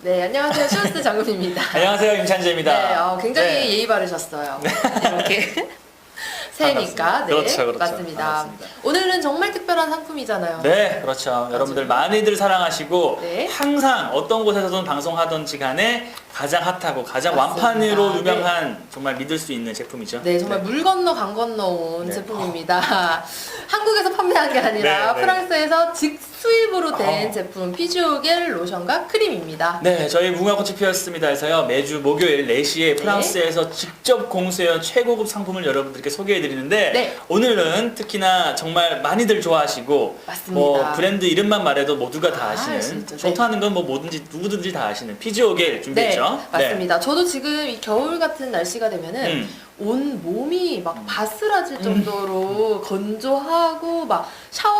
네, 안녕하세요. 쇼스 장군입니다. 안녕하세요 임찬재입니다. 네, 어, 굉장히 네. 예의 바르셨어요. 이렇게 새해니까 네, 그렇죠, 그렇죠. 맞습니다. 반갑습니다. 오늘은 정말 특별한 상품이잖아요. 네, 그렇죠. 여러분들 많이들 사랑하시고 네. 항상 어떤 곳에서든 방송하던지 간에 가장 핫하고 가장 맞습니다. 완판으로 네. 유명한 정말 믿을 수 있는 제품이죠. 네, 정말 물 건너 강 건너 온 네. 제품입니다. 한국에서 판매한 게 아니라 네, 네. 프랑스에서 직 수입으로 된 어. 제품 피지오 겔 로션과 크림입니다. 네, 저희 무궁화꽃이 피었습니다 해서요. 매주 목요일 4시에 프랑스에서 직접 공수해온 최고급 상품을 여러분들께 소개해드리는데 네. 오늘은 특히나 정말 많이들 좋아하시고 맞습니다. 뭐 브랜드 이름만 말해도 모두가 다 아, 아시는 진짜. 네. 좋다는 건 뭐 뭐든지 누구든지 다 아시는 피지오겔 준비했죠. 네, 맞습니다. 저도 지금 이 겨울 같은 날씨가 되면은 음. 온 몸이 막 음. 바스라질 정도로 건조하고 막 샤워를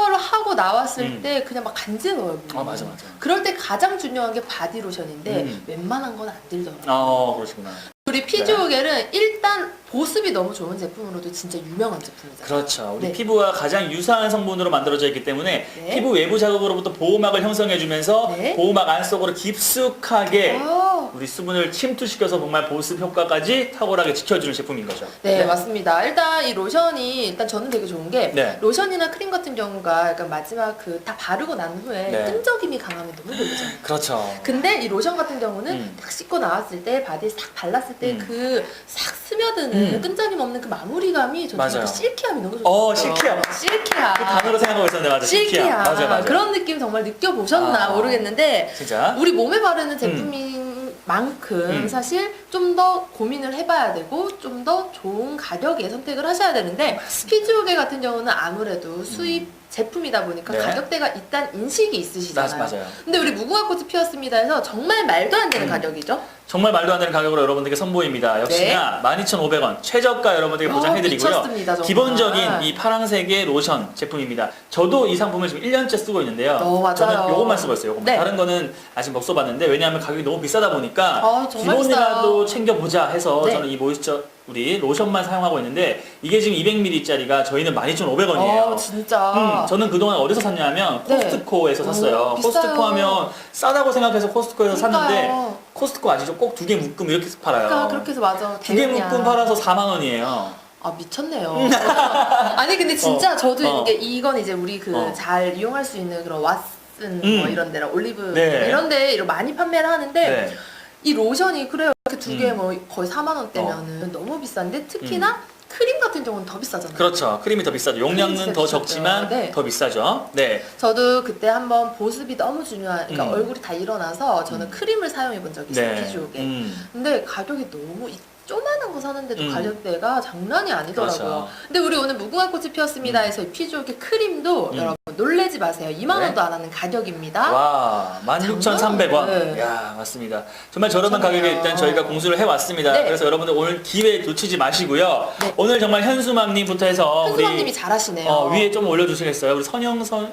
하고 나왔을 음. 때 그냥 막 간지러워요. 아 맞아 맞아. 그럴 때 가장 중요한 게 바디로션인데 음. 웬만한 건 안 들더라고요. 어 그러시구나. 우리 피지오겔은 일단 보습이 너무 좋은 제품으로도 진짜 유명한 제품이잖아요. 그렇죠. 우리 네. 피부와 가장 유사한 성분으로 만들어져 있기 때문에 네. 피부 외부 자극으로부터 보호막을 형성해주면서 네. 보호막 안 속으로 깊숙하게 아, 우리 수분을 침투시켜서 정말 보습 효과까지 탁월하게 지켜주는 제품인 거죠. 네, 맞습니다. 일단 이 로션이 일단 저는 되게 좋은 게 네. 로션이나 크림 같은 경우가 약간 마지막 그 다 바르고 난 후에 네. 끈적임이 강하면 너무 별로잖아요. 그렇죠. 근데 이 로션 같은 경우는 음. 딱 씻고 나왔을 때 바디에 싹 발랐을 때 음. 그싹 스며드는 음. 끈적임 없는 그 마무리감이 저는 맞아요. 그 실키함이 너무 좋아요. 어, 실키함. 실키함. 그 단어로 생각하고 있었는데 맞아. 실키함. 실키함. 맞아 맞아. 그런 느낌 정말 느껴보셨나 아. 모르겠는데 진짜. 우리 몸에 바르는 제품인 만큼 음. 사실 좀 더 고민을 해봐야 되고 좀 더 좋은 가격에 선택을 하셔야 되는데 피지오겔 같은 경우는 아무래도 수입 제품이다 보니까 네. 가격대가 일단 인식이 있으시잖아요. 맞- 맞아요. 근데 우리 무궁화 꽃이 피었습니다 해서 정말 말도 안 되는 음. 가격이죠. 정말 말도 안 되는 가격으로 여러분들께 선보입니다. 역시나 12,500원 최저가 여러분들께 어, 보장해드리고요. 미쳤습니다, 정말. 기본적인 이 파란색의 로션 제품입니다. 저도 이 상품을 지금 1년째 쓰고 있는데요. 어, 맞아요. 저는 요것만 쓰고 있어요. 요것만. 네. 다른 거는 아직 못 써봤는데 왜냐하면 가격이 너무 비싸다 보니까 아, 정말 기본이라도 챙겨보자 해서 네. 저는 이 모이스처 우리 로션만 사용하고 있는데 이게 지금 200ml짜리가 저희는 12,500원이에요. 어, 진짜. 음, 저는 그동안 어디서 샀냐면 네. 코스트코에서 샀어요. 오. 코스트코 하면 싸다고 생각해서 코스트코에서 샀는데 그러니까요. 코스트코 아시죠? 꼭 두 개 묶음 이렇게 팔아요. 그러니까 그렇게 해서 맞아. 두 개 대용량. 묶음 팔아서 4만 원이에요. 아 미쳤네요. 아니 근데 진짜 어, 저도 어. 이게 이건 이제 우리 그 어. 잘 이용할 수 있는 그런 왓슨 음. 뭐 이런 데랑 올리브 네. 이런 데 이런 많이 판매를 하는데 네. 이 로션이 그래요. 이렇게 두개 음. 뭐 거의 4만 원대면은 너무 비싼데 특히나 크림 같은 경우는 더 비싸잖아요. 그렇죠. 크림이 더 비싸죠. 용량은 더 비싸죠. 적지만 네. 더 비싸죠. 네. 저도 그때 한번 보습이 너무 중요한 그러니까 음. 얼굴이 다 일어나서 저는 음. 크림을 사용해 본 적이 있어요. 네. 피지오게. 음. 근데 가격이 너무 이 조만한 거 사는데도 음. 가격대가 장난이 아니더라고요. 그렇죠. 근데 우리 오늘 무궁화 꽃이 피었습니다 음. 해서 이 피지오게 크림도 음. 여러분 놀래지 마세요. 2만 네. 원도 안 하는 가격입니다. 와, 16,300원. 네. 야, 맞습니다. 정말 저렴한. 가격에 일단 저희가 공수를 해왔습니다. 네. 그래서 여러분들 오늘 기회 놓치지 마시고요. 네. 오늘 정말 현수맘님부터 해서 현수맘님이 우리 잘하시네요. 어, 위에 좀 올려주시겠어요? 우리 선영선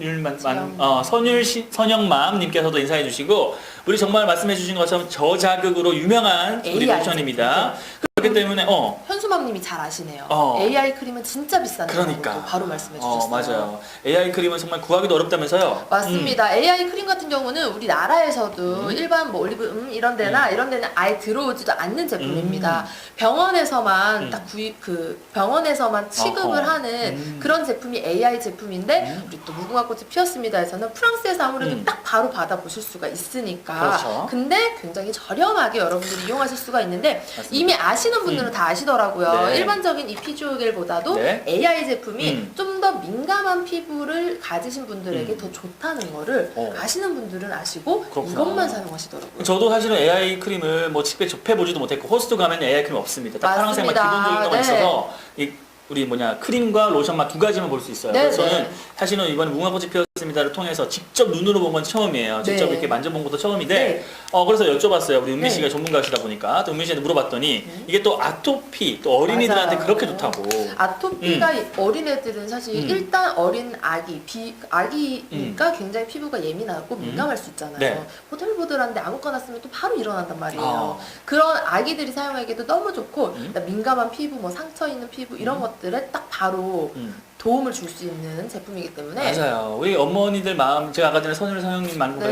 율만 선영. 어, 선율 시, 선영맘님께서도 인사해 주시고 우리 정말 말씀해 주신 것처럼 저자극으로 유명한 우리 AI 로션입니다. 그렇기 때문에 어 현수맘님이 잘 아시네요. 어. AI 크림은 진짜 비싼데 그러니까 바로 말씀해 어, 주셨어요. 맞아요. AI 크림은 정말 구하기도 어렵다면서요? 맞습니다. AI 크림 같은 경우는 우리 나라에서도 음. 일반 뭐 올리브 음 이런 데나 이런 데는 아예 들어오지도 않는 제품입니다. 병원에서만 음. 딱 구입 그 병원에서만 취급을 어허. 하는 음. 그런 제품이 AI 제품인데 음. 우리 또 무궁화 꽃이 피었습니다에서는 프랑스에서 아무래도 음. 딱 바로 받아 보실 수가 있으니까 그렇죠. 근데 굉장히 저렴하게 여러분들이 이용하실 수가 있는데 맞습니다. 이미 아시는 분들은 음. 다 아시더라고요. 네. 일반적인 이 피지오겔보다도 네. AI 제품이 음. 좀 더 민감한 피부를 가지신 분들에게 음. 더 좋다는 거를 어. 아시는 분들은 아시고 그렇구나. 이것만 사용하시더라고요. 저도 사실은 AI 크림을 뭐 직접 접해보지도 못했고 호스트 가면 AI 크림 없습니다. 딱 파란색만 맞습니다. 기본적인 것만 네. 있어서 이 우리 뭐냐 크림과 로션만 두 가지만 볼 수 있어요. 네, 그래서 네. 저는 사실은 이번에 무궁화꽃이 피었 습니다를 통해서 직접 눈으로 본 건 처음이에요. 직접 네. 이렇게 만져본 것도 처음인데 네. 어 그래서 여쭤봤어요. 우리 은미 네. 씨가 전문가시다 보니까 또 은미 씨한테 물어봤더니 이게 또 아토피 또 어린이들한테 맞아요. 그렇게 좋다고. 아토피가 어린애들은 사실 음. 일단 어린 아기, 비, 아기니까 굉장히 피부가 예민하고 음. 민감할 수 있잖아요. 네. 보들보들한데 아무거나 쓰면 또 바로 일어난단 말이에요. 아. 그런 아기들이 사용하기도 너무 좋고 음. 그러니까 민감한 피부, 뭐 상처 있는 피부 이런 것들에 딱 바로 음. 도움을 줄 수 있는 제품이기 때문에 맞아요. 우리 어머니들 마음 제가 아까 전에 선율 성형님 말고 네.